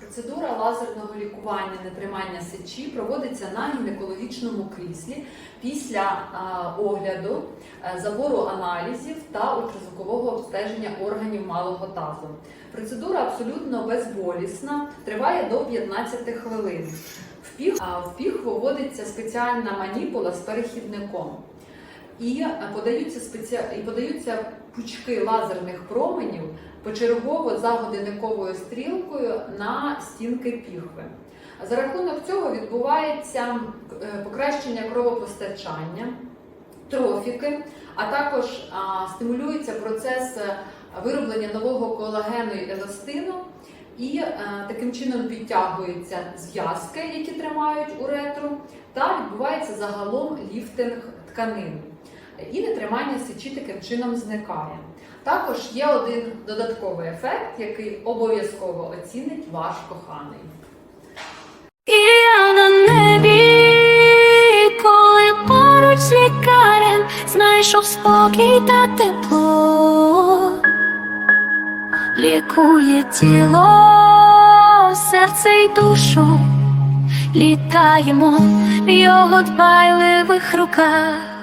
Процедура лазерного лікування нетримання сечі проводиться на гінекологічному кріслі після огляду, е, забору аналізів та ультразвукового обстеження органів малого тазу. Процедура абсолютно безболісна, триває до 15 хвилин. В піх, в піх виводиться спеціальна маніпула з перехідником. І подаються спеці... і подаються пучки лазерних променів почергово за годинниковою стрілкою на стінки піхви. За рахунок цього відбувається е, покращення кровопостачання, трофіки, а також стимулюється процес е, вироблення нового колагену і еластину, і е, таким чином підтягуються зв'язки, які тримають уретру, та відбувається загалом ліфтинг тканин. І нетримання сечі таким чином зникає. Також є один додатковий ефект, який обов'язково оцінить ваш коханий. І я на небі, коли поруч лікарем знайшов спокій та тепло, лікує тіло, серце й душу, літаємо в його дбайливих руках.